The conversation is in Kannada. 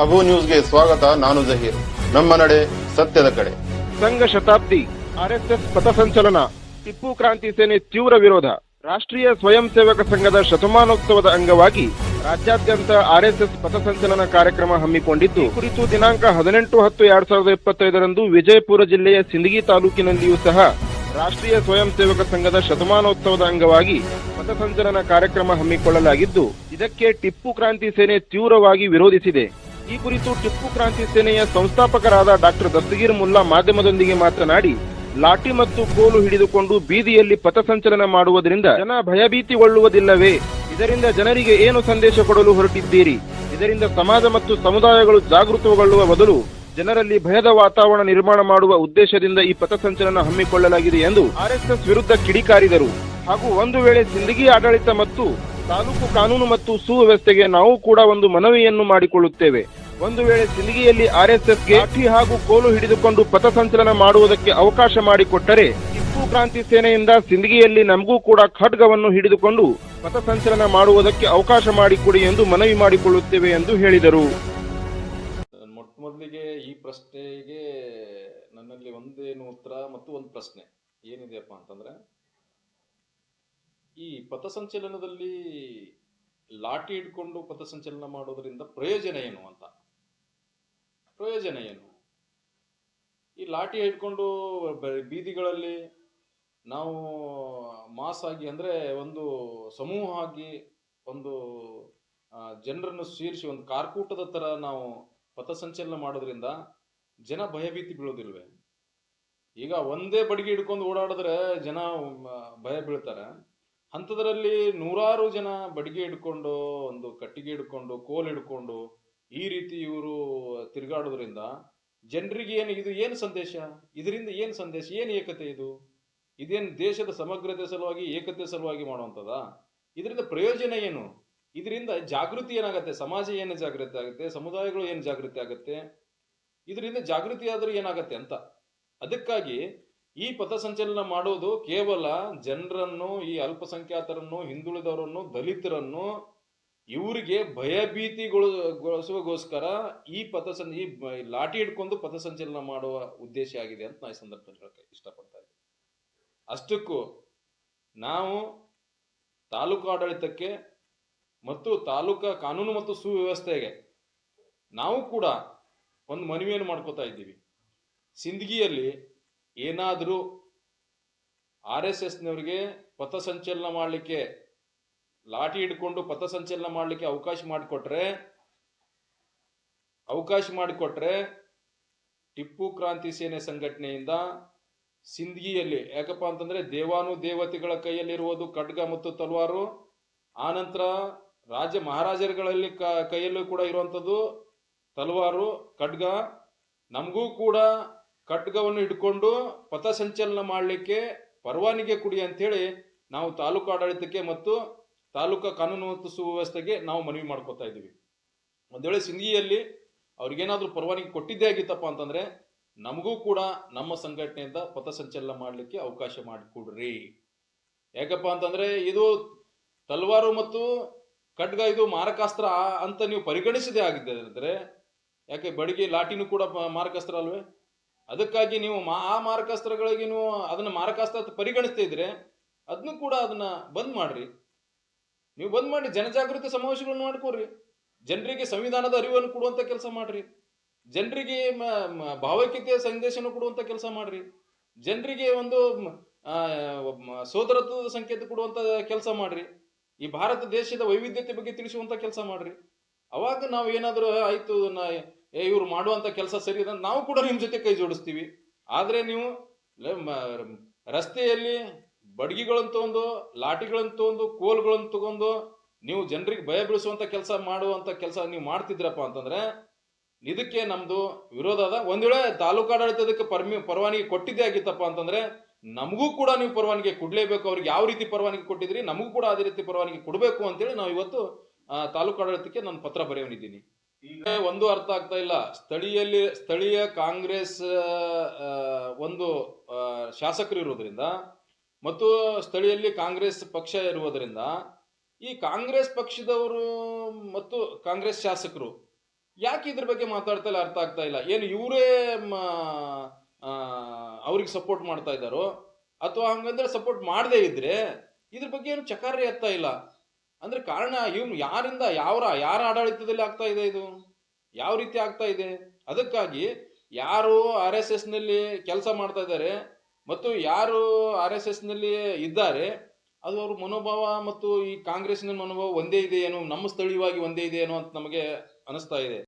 ಅಬು ನ್ಯೂಸ್ಗೆ ಸ್ವಾಗತ, ನಾನು ಜಹೀರ್. ನಮ್ಮ ನಡೆ ಸತ್ಯದ ಕಡೆ. ಸಂಘ ಶತಾಬ್ದಿ ಆರ್ಎಸ್ಎಸ್ ಪಥಸಂಚಲನ ಟಿಪ್ಪು ಕ್ರಾಂತಿ ಸೇನೆ ತೀವ್ರ ವಿರೋಧ. ರಾಷ್ಟ್ರೀಯ ಸ್ವಯಂ ಸೇವಕ ಸಂಘದ ಶತಮಾನೋತ್ಸವದ ಅಂಗವಾಗಿ ರಾಜ್ಯಾದ್ಯಂತ ಆರ್ಎಸ್ಎಸ್ ಪಥಸಂಚಲನ ಕಾರ್ಯಕ್ರಮ ಹಮ್ಮಿಕೊಂಡಿದ್ದು ಕುರಿತು ದಿನಾಂಕ ಹದಿನೆಂಟು ಹತ್ತು ಎರಡ್ ಸಾವಿರದ ಇಪ್ಪತ್ತೈದರಂದು ವಿಜಯಪುರ ಜಿಲ್ಲೆಯ ಸಿಂದಗಿ ತಾಲೂಕಿನಲ್ಲಿಯೂ ಸಹ ರಾಷ್ಟ್ರೀಯ ಸ್ವಯಂ ಸೇವಕ ಸಂಘದ ಶತಮಾನೋತ್ಸವದ ಅಂಗವಾಗಿ ಪಥಸಂಚಲನ ಕಾರ್ಯಕ್ರಮ ಹಮ್ಮಿಕೊಳ್ಳಲಾಗಿದ್ದು, ಇದಕ್ಕೆ ಟಿಪ್ಪು ಕ್ರಾಂತಿ ಸೇನೆ ತೀವ್ರವಾಗಿ ವಿರೋಧಿಸಿದೆ. ಈ ಕುರಿತು ಟಿಪ್ಪು ಕ್ರಾಂತಿ ಸೇನೆಯ ಸಂಸ್ಥಾಪಕರಾದ ಡಾಕ್ಟರ್ ದಸ್ತಗೀರ್ ಮುಲ್ಲಾ ಮಾಧ್ಯಮದೊಂದಿಗೆ ಮಾತನಾಡಿ, ಲಾಠಿ ಮತ್ತು ಕೋಲು ಹಿಡಿದುಕೊಂಡು ಬೀದಿಯಲ್ಲಿ ಪಥಸಂಚಲನ ಮಾಡುವುದರಿಂದ ಜನ ಭಯಭೀತಿಗೊಳ್ಳುವುದಿಲ್ಲವೇ? ಇದರಿಂದ ಜನರಿಗೆ ಏನು ಸಂದೇಶ ಕೊಡಲು ಹೊರಟಿದ್ದೀರಿ? ಇದರಿಂದ ಸಮಾಜ ಮತ್ತು ಸಮುದಾಯಗಳು ಜಾಗೃತಗೊಳ್ಳುವ ಬದಲು ಜನರಲ್ಲಿ ಭಯದ ವಾತಾವರಣ ನಿರ್ಮಾಣ ಮಾಡುವ ಉದ್ದೇಶದಿಂದ ಈ ಪಥಸಂಚಲನ ಹಮ್ಮಿಕೊಳ್ಳಲಾಗಿದೆ ಎಂದು ಆರ್ಎಸ್ಎಸ್ ವಿರುದ್ಧ ಕಿಡಿಕಾರಿದರು. ಹಾಗೂ ಒಂದು ವೇಳೆ ಸಿಂದಗಿ ಆಡಳಿತ ಮತ್ತು ತಾಲೂಕು ಕಾನೂನು ಮತ್ತು ಸುವ್ಯವಸ್ಥೆಗೆ ನಾವು ಕೂಡ ಒಂದು ಮನವಿಯನ್ನು ಮಾಡಿಕೊಳ್ಳುತ್ತೇವೆ. ಒಂದು ವೇಳೆ ಸಿಂದಗಿಯಲ್ಲಿ ಆರ್ಎಸ್ಎಸ್ಗೆ ಲಾಠಿ ಹಾಗೂ ಕೋಲು ಹಿಡಿದುಕೊಂಡು ಪಥಸಂಚಲನ ಮಾಡುವುದಕ್ಕೆ ಅವಕಾಶ ಮಾಡಿಕೊಟ್ಟರೆ, ಟಿಪ್ಪು ಕ್ರಾಂತಿ ಸೇನೆಯಿಂದ ಸಿಂದಗಿಯಲ್ಲಿ ನಮಗೂ ಕೂಡ ಖಡ್ಗವನ್ನು ಹಿಡಿದುಕೊಂಡು ಪಥಸಂಚಲನ ಮಾಡುವುದಕ್ಕೆ ಅವಕಾಶ ಮಾಡಿಕೊಡಿ ಎಂದು ಮನವಿ ಮಾಡಿಕೊಳ್ಳುತ್ತೇವೆ ಎಂದು ಹೇಳಿದರು. ಮೊಟ್ಟ ಈ ಪ್ರಶ್ನೆಗೆ ನನ್ನಲ್ಲಿ ಒಂದೇನು ಉತ್ತರ ಮತ್ತು ಒಂದು ಪ್ರಶ್ನೆ ಏನಿದೆಯಪ್ಪ ಅಂತಂದ್ರೆ ಈ ಪಥಸಂಚಲನದಲ್ಲಿ ಲಾಠಿ ಹಿಡ್ಕೊಂಡು ಪಥಸಂಚಲನ ಮಾಡೋದ್ರಿಂದ ಪ್ರಯೋಜನ ಏನು ಅಂತ? ಪ್ರಯೋಜನ ಏನು? ಈ ಲಾಠಿ ಹಿಡ್ಕೊಂಡು ಬೀದಿಗಳಲ್ಲಿ ನಾವು ಮಾಸ್ ಆಗಿ ಅಂದ್ರೆ ಒಂದು ಸಮೂಹ ಆಗಿ ಒಂದು ಜನರನ್ನು ಸೇರಿಸಿ ಒಂದು ಕಾರ್ಕೂಟದ ತರ ನಾವು ಪಥಸಂಚಲನ ಮಾಡೋದ್ರಿಂದ ಜನ ಭಯಭೀತಿ ಬೀಳೋದಿಲ್ವೇ? ಈಗ ಒಂದೇ ಬಡಿಗೆ ಹಿಡ್ಕೊಂಡು ಓಡಾಡಿದ್ರೆ ಜನ ಭಯ ಬೀಳ್ತಾರೆ. ಅಂಥದ್ರಲ್ಲಿ ನೂರಾರು ಜನ ಬಡಿಗೆ ಹಿಡ್ಕೊಂಡು, ಒಂದು ಕಟ್ಟಿಗೆ ಹಿಡ್ಕೊಂಡು, ಕೋಲ್ ಹಿಡ್ಕೊಂಡು ಈ ರೀತಿ ಇವರು ತಿರುಗಾಡೋದ್ರಿಂದ ಜನರಿಗೆ ಏನು, ಇದು ಏನು ಸಂದೇಶ? ಇದರಿಂದ ಏನು ಸಂದೇಶ? ಏನು ಏಕತೆ ಇದು? ಇದೇನು ದೇಶದ ಸಮಗ್ರತೆ ಸಲುವಾಗಿ ಏಕತೆ ಸಲುವಾಗಿ ಮಾಡುವಂಥದ್ದಾ ಇದರಿಂದ ಪ್ರಯೋಜನ ಏನು? ಇದರಿಂದ ಜಾಗೃತಿ ಏನಾಗುತ್ತೆ? ಸಮಾಜ ಏನು ಜಾಗೃತಿ ಆಗುತ್ತೆ? ಸಮುದಾಯಗಳು ಏನು ಜಾಗೃತಿ ಆಗುತ್ತೆ? ಇದರಿಂದ ಜಾಗೃತಿ ಆದರೂ ಏನಾಗುತ್ತೆ ಅಂತ. ಅದಕ್ಕಾಗಿ ಈ ಪಥಸಂಚಲನ ಮಾಡೋದು ಕೇವಲ ಜನರನ್ನು, ಈ ಅಲ್ಪಸಂಖ್ಯಾತರನ್ನು, ಹಿಂದುಳಿದವರನ್ನು, ದಲಿತರನ್ನು, ಇವರಿಗೆ ಭಯಭೀತಿಗೊಳಿಸುವಗೋಸ್ಕರ ಈ ಪಥಸಂ, ಈ ಲಾಠಿ ಹಿಡ್ಕೊಂಡು ಪಥಸಂಚಲನ ಮಾಡುವ ಉದ್ದೇಶ ಆಗಿದೆ ಅಂತ ನಾ ಈ ಸಂದರ್ಭದಲ್ಲಿ ಹೇಳಕ್ಕೆ ಇಷ್ಟಪಡ್ತಾ ಇದ್ದೀನಿ. ಅಷ್ಟಕ್ಕೂ ನಾವು ತಾಲೂಕು ಆಡಳಿತಕ್ಕೆ ಮತ್ತು ತಾಲೂಕಾ ಕಾನೂನು ಮತ್ತು ಸುವ್ಯವಸ್ಥೆಗೆ ನಾವು ಕೂಡ ಒಂದು ಮನವಿಯನ್ನು ಮಾಡ್ಕೋತಾ ಇದ್ದೀವಿ. ಸಿಂದಗಿಯಲ್ಲಿ ಏನಾದರೂ ಆರ್ ಎಸ್ ಎಸ್ನವರಿಗೆ ಪಥಸಂಚಲನ ಮಾಡಲಿಕ್ಕೆ ಲಾಠಿ ಹಿಡ್ಕೊಂಡು ಪಥಸಂಚಲನ ಮಾಡಲಿಕ್ಕೆ ಅವಕಾಶ ಮಾಡಿಕೊಟ್ರೆ ಅವಕಾಶ ಮಾಡಿಕೊಟ್ರೆ ಟಿಪ್ಪು ಕ್ರಾಂತಿ ಸೇನೆ ಸಂಘಟನೆಯಿಂದ ಸಿಂದಗಿಯಲ್ಲಿ, ಯಾಕಪ್ಪ ಅಂತಂದ್ರೆ ದೇವಾನು ದೇವತೆಗಳ ಕೈಯಲ್ಲಿರುವುದು ಖಡ್ಗ ಮತ್ತು ತಲವಾರು ಆನಂತರ ರಾಜ ಮಹಾರಾಜರುಗಳಲ್ಲಿ ಕ, ಕೈಯಲ್ಲೂ ಕೂಡ ಇರುವಂಥದ್ದು ತಲವಾರು, ಖಡ್ಗ. ನಮಗೂ ಕೂಡ ಖಡ್ಗವನ್ನು ಹಿಡ್ಕೊಂಡು ಪಥಸಂಚಲನ ಮಾಡಲಿಕ್ಕೆ ಪರವಾನಿಗೆ ಕೊಡಿ ಅಂತೇಳಿ ನಾವು ತಾಲೂಕು ಆಡಳಿತಕ್ಕೆ ಮತ್ತು ತಾಲೂಕಾ ಕಾನೂನು ಮತ್ತು ಸುವ್ಯವಸ್ಥೆಗೆ ನಾವು ಮನವಿ ಮಾಡ್ಕೋತಾ ಇದ್ದೀವಿ. ಒಂದು ವೇಳೆ ಸಿಂಧಿಯಲ್ಲಿ ಅವ್ರಿಗೇನಾದರೂ ಪರವಾನಿಗೆ ಕೊಟ್ಟಿದ್ದೇ ಆಗಿತ್ತಪ್ಪ ಅಂತಂದ್ರೆ ನಮಗೂ ಕೂಡ ನಮ್ಮ ಸಂಘಟನೆಯಿಂದ ಪಥಸಂಚಲನ ಮಾಡಲಿಕ್ಕೆ ಅವಕಾಶ ಮಾಡಿಕೊಡ್ರಿ. ಯಾಕಪ್ಪ ಅಂತಂದ್ರೆ ಇದು ತಲ್ವಾರು ಮತ್ತು ಖಡ್ಗ ಇದು ಮಾರಕಾಸ್ತ್ರ ಅಂತ ನೀವು ಪರಿಗಣಿಸದೇ ಆಗಿದ್ದರೆ ಯಾಕೆ, ಬಡಿಗೆ ಲಾಟಿನೂ ಕೂಡ ಮಾರಕಾಸ್ತ್ರ ಅಲ್ವೇ? ಅದಕ್ಕಾಗಿ ನೀವು ಮಾ ಆ ಮಾರಕಾಸ್ತ್ರಗಳಿಗೆ ನೀವು ಅದನ್ನ ಮಾರಕಾಸ್ತ್ರ ಪರಿಗಣಿಸ್ತಾ ಇದ್ರೆ ಅದನ್ನು ಕೂಡ ಅದನ್ನ ಬಂದ್ ಮಾಡ್ರಿ. ನೀವು ಬಂದ್ ಮಾಡಿ ಜನಜಾಗೃತಿ ಸಮಾವೇಶಗಳನ್ನು ಮಾಡ್ಕೋರಿ. ಜನರಿಗೆ ಸಂವಿಧಾನದ ಅರಿವನ್ನು ಕೊಡುವಂತ ಕೆಲಸ ಮಾಡ್ರಿ. ಜನರಿಗೆ ಭಾವೈಕ್ಯತೆಯ ಸಂದೇಶನ ಕೊಡುವಂತ ಕೆಲಸ ಮಾಡ್ರಿ. ಜನರಿಗೆ ಒಂದು ಸೋದರತ್ವದ ಸಂಕೇತ ಕೊಡುವಂತ ಕೆಲಸ ಮಾಡ್ರಿ. ಈ ಭಾರತ ದೇಶದ ವೈವಿಧ್ಯತೆ ಬಗ್ಗೆ ತಿಳಿಸುವಂತ ಕೆಲಸ ಮಾಡ್ರಿ. ಅವಾಗ ನಾವು ಏನಾದರೂ ಆಯ್ತು ಏ, ಇವ್ರು ಮಾಡುವಂತ ಕೆಲಸ ಸರಿ ಇದೆ ನಾವು ಕೂಡ ನಿಮ್ಮ ಜೊತೆ ಕೈ ಜೋಡಿಸ್ತೀವಿ. ಆದರೆ ನೀವು ರಸ್ತೆಯಲ್ಲಿ ಬಡ್ಗಿಗಳನ್ನು ತಗೊಂಡು ಲಾಠಿಗಳನ್ನು ತಗೊಂಡು ಕೋಲ್ಗಳನ್ನು ತಗೊಂಡು ನೀವು ಜನರಿಗೆ ಭಯ ಬೀಳಿಸುವಂತ ಕೆಲಸ ಮಾಡುವಂತ ಕೆಲಸ ನೀವು ಮಾಡ್ತಿದ್ರಪ್ಪ ಅಂತಂದ್ರೆ ಇದಕ್ಕೆ ನಮ್ಮದು ವಿರೋಧ ಅದ. ಒಂದ್ ವೇಳೆ ತಾಲೂಕಾಡಳಿತದಕ್ಕೆ ಪರ್ಮಿ, ಪರವಾನಗಿ ಕೊಟ್ಟಿದ್ದೇ ಆಗಿತ್ತಪ್ಪ ಅಂತಂದ್ರೆ ನಮಗೂ ಕೂಡ ನೀವು ಪರವಾನಗಿ ಕೊಡಲೇಬೇಕು. ಅವ್ರಿಗೆ ಯಾವ ರೀತಿ ಪರವಾನಗಿ ಕೊಟ್ಟಿದ್ರಿ ನಮಗೂ ಕೂಡ ಅದೇ ರೀತಿ ಪರವಾನಗಿ ಕೊಡಬೇಕು ಅಂತೇಳಿ ನಾವು ಇವತ್ತು ತಾಲೂಕಾಡಳಿತಕ್ಕೆ ನಾನು ಪತ್ರ ಬರೆಯವನಿದ್ದೀನಿ. ಈಗ ಒಂದು ಅರ್ಥ ಆಗ್ತಾ ಇಲ್ಲ. ಸ್ಥಳೀಯಲ್ಲಿ, ಸ್ಥಳೀಯ ಕಾಂಗ್ರೆಸ್ ಒಂದು ಶಾಸಕರು ಇರೋದ್ರಿಂದ ಮತ್ತು ಸ್ಥಳೀಯಲ್ಲಿ ಕಾಂಗ್ರೆಸ್ ಪಕ್ಷ ಇರುವುದರಿಂದ ಈ ಕಾಂಗ್ರೆಸ್ ಪಕ್ಷದವರು ಮತ್ತು ಕಾಂಗ್ರೆಸ್ ಶಾಸಕರು ಯಾಕೆ ಇದ್ರ ಬಗ್ಗೆ ಮಾತಾಡ್ತಾ ಅರ್ಥ ಆಗ್ತಾ ಇಲ್ಲ. ಏನು ಇವರೇ ಅವ್ರಿಗೆ ಸಪೋರ್ಟ್ ಮಾಡ್ತಾ ಇದ್ದಾರೋ ಅಥವಾ ಹಂಗಂದ್ರೆ ಸಪೋರ್ಟ್ ಮಾಡದೇ ಇದ್ರೆ ಇದ್ರ ಬಗ್ಗೆ ಏನು ಚಕಾರಿ ಎತ್ತಾ ಇಲ್ಲ. ಅಂದ್ರೆ ಕಾರಣ ಇವನು ಯಾರಿಂದ, ಯಾವ್ರ, ಯಾರ ಆಡಳಿತದಲ್ಲಿ ಆಗ್ತಾ ಇದೆ ಇದು? ಯಾವ ರೀತಿ ಆಗ್ತಾ ಇದೆ? ಅದಕ್ಕಾಗಿ ಯಾರು ಆರ್ ಎಸ್ ಎಸ್ನಲ್ಲಿ ಕೆಲಸ ಮಾಡ್ತಾ ಇದ್ದಾರೆ ಮತ್ತು ಯಾರು ಆರ್ ಎಸ್ನಲ್ಲಿ ಇದ್ದಾರೆ, ಅದು ಅವ್ರ ಮನೋಭಾವ ಮತ್ತು ಈ ಕಾಂಗ್ರೆಸ್ನ ಮನೋಭಾವ ಒಂದೇ ಇದೆ ಏನೋ ನಮ್ಮ ಸ್ಥಳೀಯವಾಗಿ ಒಂದೇ ಇದೆ ಏನೋ ಅಂತ ನಮಗೆ ಅನಿಸ್ತಾ ಇದೆ.